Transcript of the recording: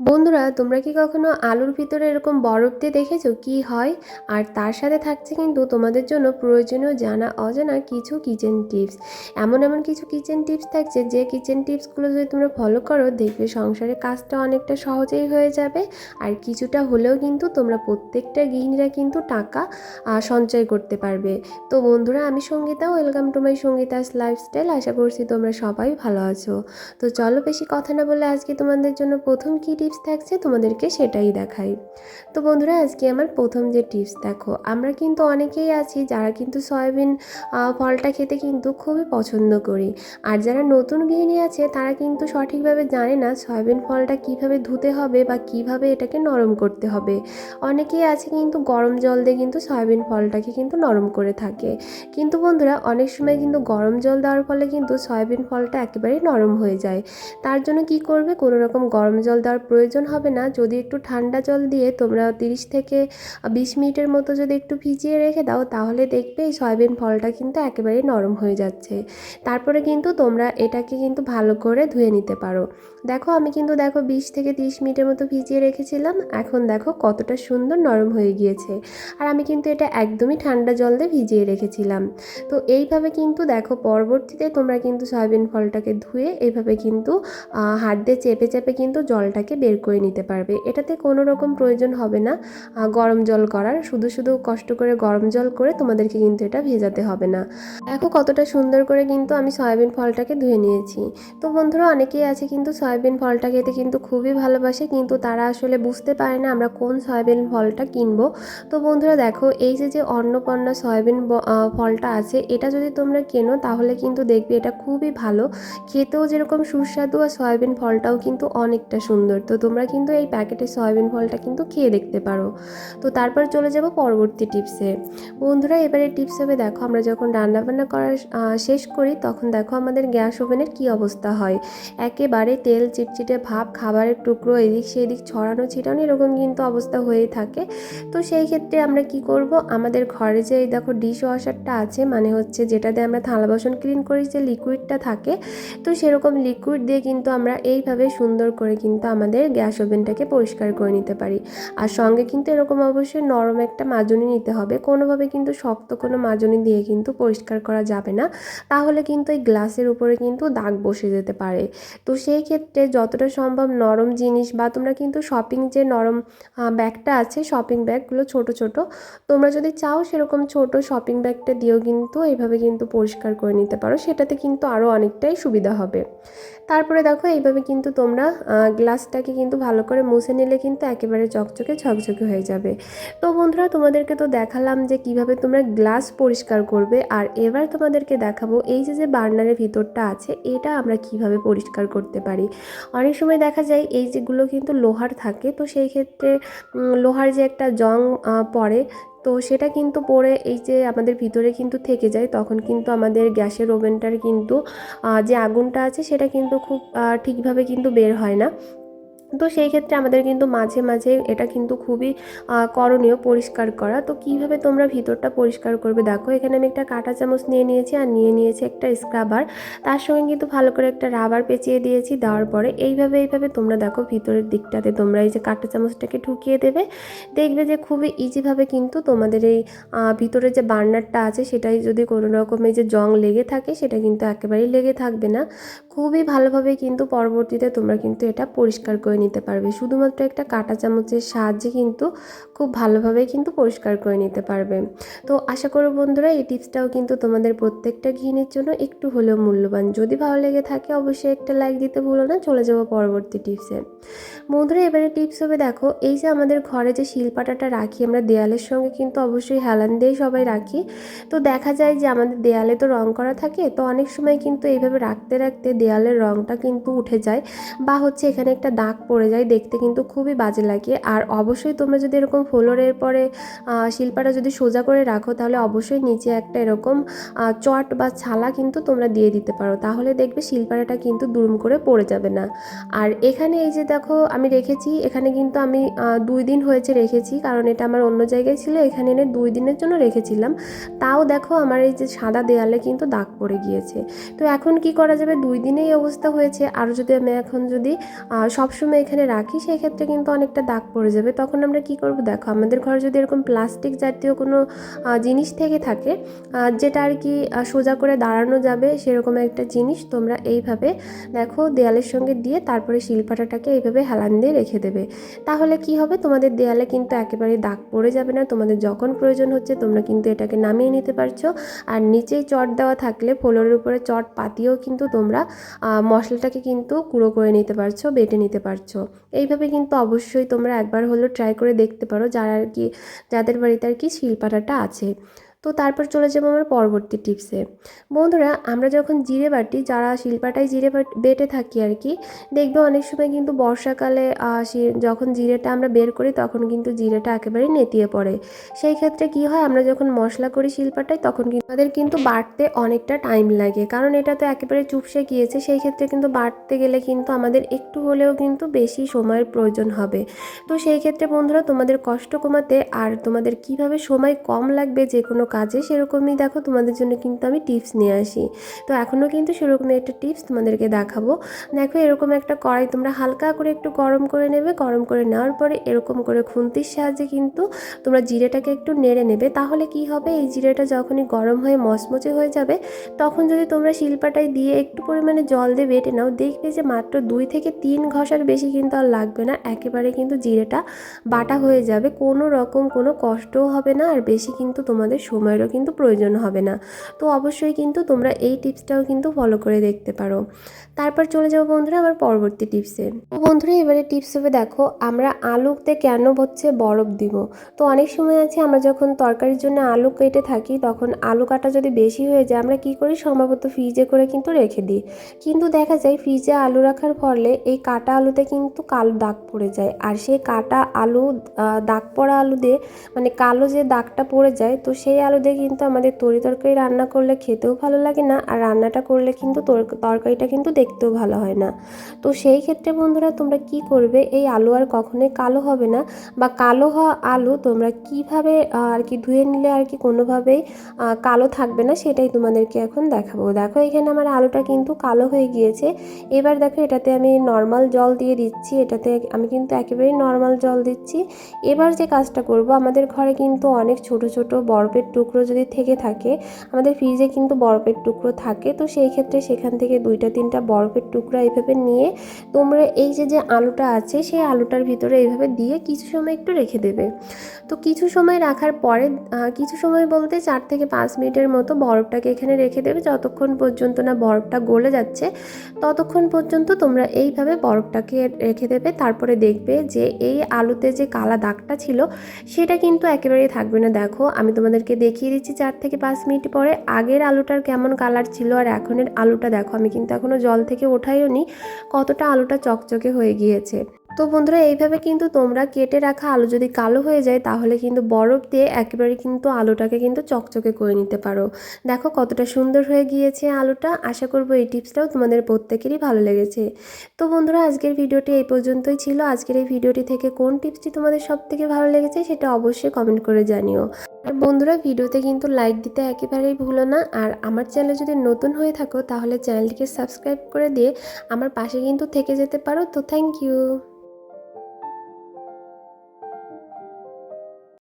বন্ধুরা, তোমরা কি কখনো আলুর ভিতরে এরকম বরফ দিয়ে দেখেছ কি হয়? আর তার সাথে থাকছে কিন্তু তোমাদের জন্য প্রয়োজনীয় জানা অজানা কিছু কিচেন টিপস এমন এমন কিছু কিচেন টিপস থাকছে যে কিচেন টিপসগুলো যদি তোমরা ফলো করো, দেখবে সংসারের কাজটা অনেকটা সহজেই হয়ে যাবে। আর কিছুটা হলেও কিন্তু তোমরা প্রত্যেকটা গৃহিণীরা কিন্তু টাকা সঞ্চয় করতে পারবে। তো বন্ধুরা, আমি Sangeeta welcome to my Sangeeta's lifestyle আশা করছি তোমরা সবাই ভালো আছো। তো চলো বেশি কথা না বলে আজকে তোমাদের জন্য প্রথম কী টিপস থাকছে, তোমাদেরকে সেটাই দেখাই। তো বন্ধুরা, আজকে আমার প্রথম যে টিপস দেখো, আমরা কিন্তু অনেকেই আছি যারা কিন্তু সয়াবিন ফলটা খেতে কিন্তু খুবই পছন্দ করি। আর যারা নতুন গৃহিণী আছে, তারা কিন্তু সঠিকভাবে জানে না সয়াবিন ফলটা কীভাবে ধুতে হবে বা কীভাবে এটাকে নরম করতে হবে। অনেকেই আছে কিন্তু গরম জল দিয়ে কিন্তু সয়াবিন ফলটাকে কিন্তু নরম করে থাকে। কিন্তু বন্ধুরা, অনেক সময় কিন্তু গরম জল দেওয়ার ফলে কিন্তু সয়াবিন ফলটা একেবারেই নরম হয়ে যায়। তার জন্য কি করবে? কোনো রকম গরম জল দেওয়ার প্রয়োজন হবে না। যদি একটু ঠান্ডা জল দিয়ে তোমরা তিরিশ থেকে বিশ মিনিটের মতো যদি একটু ভিজিয়ে রেখে দাও, তাহলে দেখবে এই সয়াবিন ফলটা কিন্তু একেবারেই নরম হয়ে যাচ্ছে। তারপরে কিন্তু তোমরা এটাকে কিন্তু ভালো করে ধুয়ে নিতে পারো। দেখো, আমি কিন্তু দেখো বিশ থেকে তিরিশ মিনিটের মতো ভিজিয়ে রেখেছিলাম। এখন দেখো কতটা সুন্দর নরম হয়ে গিয়েছে। আর আমি কিন্তু এটা একদমই ঠান্ডা জল দিয়ে ভিজিয়ে রেখেছিলাম। তো এইভাবে কিন্তু দেখো পরবর্তীতে তোমরা কিন্তু সয়াবিন ফলটাকে ধুয়ে এইভাবে কিন্তু হাত দিয়ে চেপে চেপে কিন্তু জলটাকে বের করে নিতে পারবে। এটাতে কোনো রকম প্রয়োজন হবে না। গরম জল করার। শুধু শুধু কষ্ট করে গরম জল করে তোমাদেরকে কিন্তু এটা ভেজাতে হবে না। দেখো কতটা সুন্দর করে কিন্তু আমি সয়াবিন ফলটাকে ধুয়ে নিয়েছি। তো বন্ধুরা, অনেকেই আছে কিন্তু সয়াবিন ফলটা খেতে কিন্তু খুবই ভালোবাসে, কিন্তু তারা আসলে বুঝতে পারে না আমরা কোন সয়াবিন ফলটা কিনবো। তো বন্ধুরা, দেখো এই যে যে অন্নপূর্ণা সয়াবিন ফলটা আছে, এটা যদি তোমরা কেনো তাহলে কিন্তু দেখবে এটা খুবই ভালো। খেতেও যেরকম সুস্বাদু আর সয়াবিন ফলটাও কিন্তু অনেকটা সুন্দর। তো তোমরা কিন্তু এই প্যাকেটের সয়াবিন ফলটা কিন্তু খেয়ে দেখতে পারো। তো তারপর চলে যাব পরবর্তী টিপসে বন্ধুরা, এবারে টিপস হবে দেখো, আমরা যখন রান্নাবান্না করা শেষ করি, তখন দেখো আমাদের গ্যাস ওভেনের কি অবস্থা হয়। একেবারে তেল, চিটচিটে ভাব, খাবারের টুকরো, এদিক সেদিক ছড়ানো, ছিটানো, এরকম কিন্তু অবস্থা হয়েই থাকে। তো সেই ক্ষেত্রে আমরা কি করব, আমাদের ঘরে যে এই দেখো ডিশ ওয়াশারটা আছে মানে হচ্ছে যেটাতে আমরা থালা বাসন ক্লিন করি, যে লিকুইডটা থাকে, তো সেরকম লিকুইড দিয়ে কিন্তু আমরা এইভাবে সুন্দর করে কিন্তু আমাদের গ্যাস ওভেনটাকে পরিষ্কার করে নিতে পারি। আর সঙ্গে কিন্তু এরকম অবশ্যই নরম একটা মাজনি নিতে হবে। কোনোভাবে কিন্তু শক্ত কোনো মাজনি দিয়ে কিন্তু পরিষ্কার করা যাবে না। তাহলে কিন্তু এই গ্লাসের উপরে কিন্তু দাগ বসে যেতে পারে। তো সেই ক্ষেত্রে যতটা সম্ভব নরম জিনিস বা তোমরা কিন্তু শপিং যে নরম ব্যাগটা আছে শপিং ব্যাগগুলো ছোট ছোট তোমরা যদি চাও সেরকম ছোট শপিং ব্যাগটা দিয়েও কিন্তু এইভাবে কিন্তু পরিষ্কার করে নিতে পারো। সেটাতে কিন্তু আরও অনেকটাই সুবিধা হবে। তারপরে দেখো এইভাবে কিন্তু তোমরা আহ, গ্লাসটাকে কিন্তু ভালো করে মুছে নিলে কিন্তু একেবারে চকচকে ঝকঝকে হয়ে যাবে। তো বন্ধুরা, তোমাদেরকে তো দেখালাম যে কীভাবে তোমরা গ্লাস পরিষ্কার করবে। আর এবার তোমাদেরকে দেখাবো এই যে যে বার্নারের ভিতরটা আছে, এটা আমরা কীভাবে পরিষ্কার করতে পারি। অনেক সময় দেখা যায় এই যেগুলো কিন্তু লোহার থাকে, তো সেই ক্ষেত্রে লোহার যে একটা জং পড়ে, তো সেটা কিন্তু পরে এই যে আমাদের ভিতরে কিন্তু থেকে যায়। তখন কিন্তু আমাদের গ্যাসের ওভেনটার কিন্তু যে আগুনটা আছে সেটা কিন্তু খুব ঠিকভাবে কিন্তু বের হয় না। তো সেই ক্ষেত্রে আমাদের কিন্তু মাঝে মাঝে এটা কিন্তু খুবই করণীয় পরিষ্কার করা। তো কীভাবে তোমরা ভিতরটা পরিষ্কার করবে? দেখো এখানে আমি একটা কাঁটা চামচ নিয়ে নিয়েছি আর নিয়ে নিয়েছি একটা স্ক্রাবার তার সঙ্গে কিন্তু ভালো করে একটা রাবার পেঁচিয়ে দিয়েছি দেওয়ার পরে। এইভাবে এইভাবে তোমরা দেখো ভিতরের দিকটাতে তোমরা এই যে কাঁটা চামচটাকে ঢুকিয়ে দেবে। দেখবে যে খুবই ইজিভাবে কিন্তু তোমাদের এই আহ, ভিতরে যে বার্নারটা আছে সেটাই যদি কোনো রকমের যে জং লেগে থাকে সেটা কিন্তু একেবারেই লেগে থাকবে না। খুবই ভালোভাবে কিন্তু পরবর্তীতে তোমরা কিন্তু এটা পরিষ্কার করে নিতে পারবে। শুধুমাত্র একটা কাঁটা চামচের সাহায্যে কিন্তু খুব ভালোভাবে কিন্তু পরিষ্কার করে নিতে পারবে। তো আশা করো বন্ধুরা, এই টিপসটাও কিন্তু তোমাদের প্রত্যেকটা ঘিনের জন্য একটু হলেও মূল্যবান। যদি ভালো লেগে থাকে, অবশ্যই একটা লাইক দিতে ভুলো না। চলে যাব পরবর্তী টিপসে। বন্ধুরা, এবারে টিপস হবে, দেখো, এই যে আমাদের ঘরে যে শিলপাটাটা রাখি, আমরা দেয়ালের সঙ্গে কিন্তু অবশ্যই হেলান দিয়েই সবাই রাখি। তো দেখা যায় যে আমাদের দেয়ালে তো রং করা থাকে, তো অনেক সময় কিন্তু এইভাবে রাখতে রাখতে দেয়ালের রংটা কিন্তু উঠে যায় বা হচ্ছে এখানে একটা দাগ পড়ে যায়, দেখতে কিন্তু খুবই বাজে লাগে। আর অবশ্যই তোমরা যদি এরকম ফ্লোরের পরে শিল্পাটা যদি সোজা করে রাখো, তাহলে অবশ্যই নিচে একটা এরকম চট বা ছালা কিন্তু তোমরা দিয়ে দিতে পারো। তাহলে দেখবে শিল্পাটাটা কিন্তু দুরুম করে পড়ে যাবে না। আর এখানে এই যে দেখো, আমি রেখেছি, এখানে কিন্তু আমি দুই দিন হয়েছে রেখেছি, কারণ এটা আমার অন্য জায়গায় ছিল, এখানে এনে দুই দিনের জন্য রেখেছিলাম। তাও দেখো আমার এই যে সাদা দেয়ালে কিন্তু দাগ পড়ে গিয়েছে। তো এখন কি করা যাবে? দুই দিনেই অবস্থা হয়েছে। আর যদি আমি এখন যদি সবসময় এখানে রাখি, সেই ক্ষেত্রে কিন্তু অনেকটা দাগ পড়ে যাবে। তখন আমরা কি করব? দেখো, আমাদের ঘরে যদি এরকম প্লাস্টিক জাতীয় কোনো জিনিস থেকে থাকে যেটা আর কি সোজা করে দাঁড়ানো যাবে সেরকম একটা জিনিস, তোমরা এইভাবে, দেখো, দেয়ালের সঙ্গে দিয়ে তারপরে শিলপাটাটাকে এইভাবে হেলান দিয়ে রেখে দেবে। তাহলে কি হবে? তোমাদের দেয়ালে কিন্তু একেবারে দাগ পড়ে যাবে না। তোমাদের যখন প্রয়োজন হচ্ছে, তোমরা কিন্তু এটাকে নামিয়ে নিতে পারছ। আর নিচেই চট দেওয়া থাকলে, ফ্লোরের উপরে চট পাতিয়েও কিন্তু তোমরা মশলাটাকে কিন্তু গুঁড়ো করে নিতে পারছ, বেটে নিতে পারছ। এইভাবে কিন্তু অবশ্যই তোমরা একবার হলেও ট্রাই করে দেখতে পারো যারা আর কি, যাদের বাড়িতে আর কি শিলপাটাটা আছে। তো তারপর চলে যাব আমার পরবর্তী টিপসে বন্ধুরা, আমরা যখন জিরে বাটি, যারা শিলপাটায় জিরে বাট- থাকি আর কি, দেখবে অনেক সময় কিন্তু বর্ষাকালে যখন জিরেটা আমরা বের করি, তখন কিন্তু জিরেটা একেবারে নেতিয়ে পড়ে। সেই ক্ষেত্রে কি হয়, আমরা যখন মশলা করি শিলপাটায়, তখন কিন্তু আমাদের কিন্তু বাটতে অনেকটা টাইম লাগে, কারণ এটা তো একেবারে চুপসে গিয়েছে, সেই ক্ষেত্রে কিন্তু বাটতে গেলে কিন্তু আমাদের একটু হলেও কিন্তু বেশি সময়ের প্রয়োজন হবে। তো সেই ক্ষেত্রে বন্ধুরা, তোমাদের কষ্ট কমাতে আর তোমাদের কীভাবে সময় কম লাগবে যে কোনো কাজে সেরকমই দেখো তোমাদের জন্য কিন্তু আমি টিপস নিয়ে আসি। তো এখনও কিন্তু সেরকমই একটা টিপস তোমাদেরকে দেখাবো। দেখো এরকম একটা কড়াই তোমরা হালকা করে একটু গরম করে নেবে, গরম করে নেওয়ার পরে এরকম করে খুন্তির সাহায্যে কিন্তু তোমরা জিরেটাকে একটু নেড়ে নেবে। তাহলে কি হবে? এই জিরেটা যখনই গরম হয়ে মচমচে হয়ে যাবে, তখন যদি তোমরা শিলপাটায় দিয়ে একটু পরিমাণে জল দিয়ে বেটে নাও, দেখবে যে মাত্র দুই থেকে তিন ঘষার বেশি কিন্তু আর লাগবে না। একেবারে কিন্তু জিরেটা বাটা হয়ে যাবে। কোনো রকম কোনো কষ্টও হবে না, আর বেশি কিন্তু তোমাদের সময়েরও কিন্তু প্রয়োজন হবে না। তো অবশ্যই কিন্তু তোমরা এই টিপসটাও কিন্তু ফলো করে দেখতে পারো। তারপর চলে যাব বন্ধুরা আমার পরবর্তী টিপসে। তো বন্ধুরা এবারে টিপস হবে দেখো, আমরা আলুতে কেন হচ্ছে বরফ দিব? তো অনেক সময় আছে আমরা যখন তরকারির জন্য আলু কেটে থাকি, তখন আলু কাটা যদি বেশি হয়ে যায়, আমরা কি করি? সম্ভবত ফ্রিজে করে কিন্তু রেখে দিই। কিন্তু দেখা যায় ফ্রিজে আলু রাখার ফলে এই কাটা আলুতে কিন্তু কালো দাগ পড়ে যায়। আর সেই কাটা আলু দাগ পড়া আলু দিয়ে মানে কালো যে দাগটা পড়ে যায়, তো সেই আলু দিয়ে কিন্তু আমাদের তরি তরকারি রান্না করলে খেতেও ভালো লাগে না, আর রান্নাটা করলে কিন্তু তর- তরকারিটা কিন্তু দেখতেও ভালো হয় না। তো সেই ক্ষেত্রে বন্ধুরা তোমরা কি করবে? এই আলু আর কখনোই কালো হবে না, বা কালো হওয়া আলু তোমরা কীভাবে আর কি ধুয়ে নিলে আর কি কোনোভাবেই কালো থাকবে না সেটাই তোমাদেরকে এখন দেখাবো। দেখো এখানে আমার আলুটা কিন্তু কালো হয়ে গিয়েছে। এবার দেখো এটাতে আমি নর্মাল জল দিয়ে দিচ্ছি, এটাতে আমি কিন্তু একেবারেই নর্মাল জল দিচ্ছি। এবার যে কাজটা করব, আমাদের ঘরে কিন্তু অনেক ছোট ছোট বরফের টুকরো যদি থেকে থাকে, আমাদের ফ্রিজে কিন্তু বরফের টুকরো থাকে, তো সেই ক্ষেত্রে সেখান থেকে দুইটা, তিনটা বরফের টুকরো এইভাবে নিয়ে তোমরা এই যে যে আলুটা আছে, সেই আলুটার ভিতরে এইভাবে দিয়ে কিছু সময় একটু রেখে দেবে। তো কিছু সময় রাখার পরে কিছু সময় বলতে চার থেকে পাঁচ মিনিটের মতো বরফটাকে এখানে রেখে দেবে, যতক্ষণ পর্যন্ত না বরফটা গলে যাচ্ছে, ততক্ষণ পর্যন্ত তোমরা এইভাবে বরফটাকে রেখে দেবে। তারপরে দেখবে যে, এই আলুতে যে কালা দাগটা ছিল, সেটা কিন্তু একেবারেই থাকবে না। দেখো, আমি তোমাদেরকে দেখিয়ে দিচ্ছি চার থেকে পাঁচ মিনিট পরে আগের আলুটার কেমন কালার ছিল আর এখনের আলুটা দেখো, আমি কিন্তু এখনও জল থেকে ওঠাইও নি, কতটা আলুটা চকচকে হয়ে গিয়েছে। তো বন্ধুরা, এইভাবে কিন্তু তোমরা কেটে রাখা আলু যদি কালো হয়ে যায়, তাহলে কিন্তু বরফ দিয়ে একেবারে কিন্তু আলুটাকে কিন্তু চকচকে করে নিতে পারো। দেখো কতটা সুন্দর হয়ে গিয়েছে আলুটা, আশা করব এই টিপসটাও তোমাদের প্রত্যেকেরই ভালো লেগেছে। তো বন্ধুরা, আজকের ভিডিওটি এই পর্যন্তই ছিল। আজকের এই ভিডিওটি থেকে কোন টিপসটি তোমাদের সব থেকে ভালো লেগেছে, সেটা অবশ্যই কমেন্ট করে জানিও। আর বন্ধুরা, ভিডিওতে কিন্তু লাইক দিতে একেবারেই ভুলো না। আর আমার চ্যানেল যদি নতুন হয়ে থাকো, তাহলে চ্যানেলটিকে সাবস্ক্রাইব করে দিয়ে আমার পাশে কিন্তু থেকে যেতে পারো। তো থ্যাংক ইউ